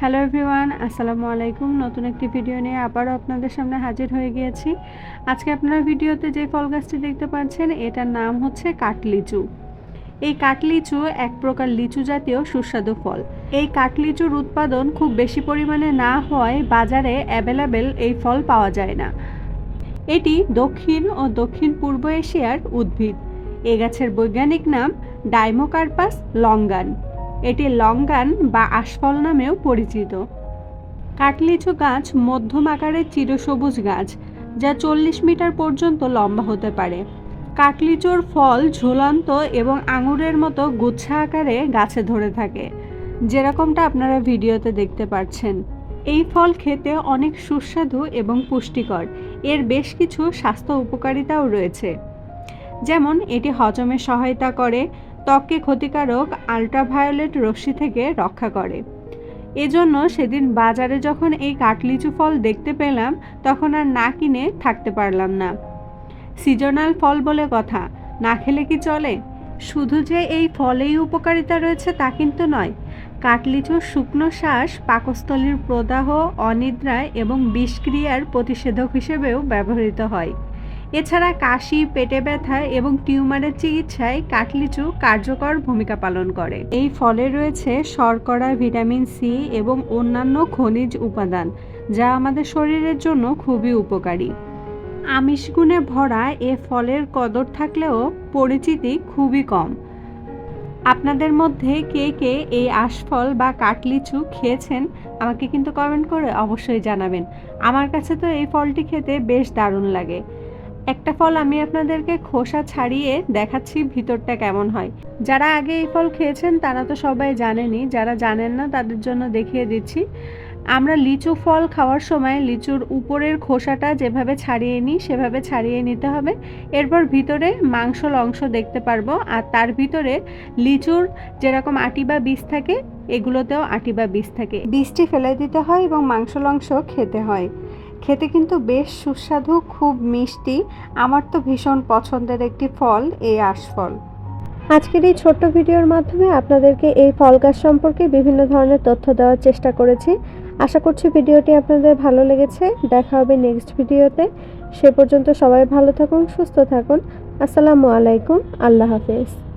Hello everyone, আসসালামু আলাইকুম। নতুন একটি ভিডিও নিয়ে আবারও আপনাদের সামনে হাজির হয়ে গিয়েছি। আজকে আপনারা ভিডিওতে যে ফল গাছটি দেখতে পাচ্ছেন, এটার নাম হচ্ছে কাটলিচু। এই কাটলিচু এক প্রকার লিচু জাতীয় সুস্বাদু ফল। এই কাটলিচুর উৎপাদন খুব বেশি পরিমাণে না হওয়ায় বাজারে অ্যাভেলেবেল এই ফল পাওয়া যায় না। এটি দক্ষিণ ও দক্ষিণ পূর্ব এশিয়ার উদ্ভিদ। এ গাছের বৈজ্ঞানিক নাম ডাইমোকার্পাস লঙ্গান। এটি লঙ্গান বা আশফল নামেও পরিচিত। কাটলিচু গাছ মধ্যম আকারের চিরসবুজ গাছ, যা চল্লিশ মিটার পর্যন্ত লম্বা হতে পারে। কাটলিচুর ফল ঝুলন্ত এবং আঙুরের মতো গুচ্ছা আকারে গাছে ধরে থাকে। যেরকমটা আপনারা ভিডিওতে দেখতে পাচ্ছেন। এই ফল খেতে অনেক সুস্বাদু এবং পুষ্টিকর। এর বেশ কিছু স্বাস্থ্য উপকারিতাও রয়েছে। যেমন, এটি হজমে সহায়তা করে ত্বককে ক্ষতিকারক আল্ট্রাভায়োলেট রশ্মি থেকে রক্ষা করে। এজন্য সেদিন বাজারে যখন এই কাটলিচু ফল দেখতে পেলাম, তখন আর না কিনে থাকতে পারলাম না। সিজনাল ফল বলে কথা, না খেলে কি চলে? শুধু যে এই ফলেই উপকারিতা রয়েছে তা কিন্তু নয়। কাটলিচুর শুকনো শ্বাস, পাকস্থলীর প্রদাহ অনিদ্রায় এবং বিষক্রিয়ার প্রতিষেধক হিসেবেও ব্যবহৃত হয়। এছাড়া কাশি, পেটে ব্যথা এবং টিউমারের চিকিৎসায় কাটলিচু কার্যকর ভূমিকা পালন করে। এই ফলে রয়েছে শর্করা, ভিটামিন সি এবং অন্যান্য খনিজ উপাদান, যা আমাদের শরীরের জন্য খুবই উপকারী। আমিষ গুণে ভরা এ ফলের কদর থাকলেও পরিচিতি খুবই কম। আপনাদের মধ্যে কে কে এই আশফল বা কাটলিচু খেয়েছেন, আমাকে কিন্তু কমেন্ট করে অবশ্যই জানাবেন। আমার কাছে তো এই ফলটি খেতে বেশ দারুণ লাগে। একটা ফল আমি আপনাদেরকে খোসা ছাড়িয়ে দেখাচ্ছি ভিতরটা কেমন হয়। যারা আগে এই ফল খেয়েছেন, তারা তো সবাই জানেনই। যারা জানেন না, তাদের জন্য দেখিয়ে দিচ্ছি। আমরা লিচু ফল খাওয়ার সময় লিচুর উপরের খোসাটা যেভাবে ছাড়িয়ে নিই, সেভাবে ছাড়িয়ে নিতে হবে। এরপর ভিতরে মাংসল অংশ দেখতে পারব। আর তার ভিতরে লিচুর যেরকম আটি বা বীজ থাকে, এগুলোতেও আটি বা বীজ থাকে। বীজটি ফেলে দিতে হয় এবং মাংসল অংশ খেতে হয়। খেতে কিন্তু বেশ সুস্বাদু, খুব মিষ্টি। আমার তো ভীষণ পছন্দের একটি ফল, এই আশফল আজকের এই ছোট্ট ভিডিওর মাধ্যমে আপনাদেরকে এই ফল গাছ সম্পর্কে বিভিন্ন ধরনের তথ্য দেওয়ার চেষ্টা করেছি। আশা করছি ভিডিওটি আপনাদের ভালো লেগেছে। দেখা হবে নেক্সট ভিডিওতে। সে পর্যন্ত সবাই ভালো থাকুন, সুস্থ থাকুন। আসসালামু আলাইকুম। আল্লাহ হাফেজ।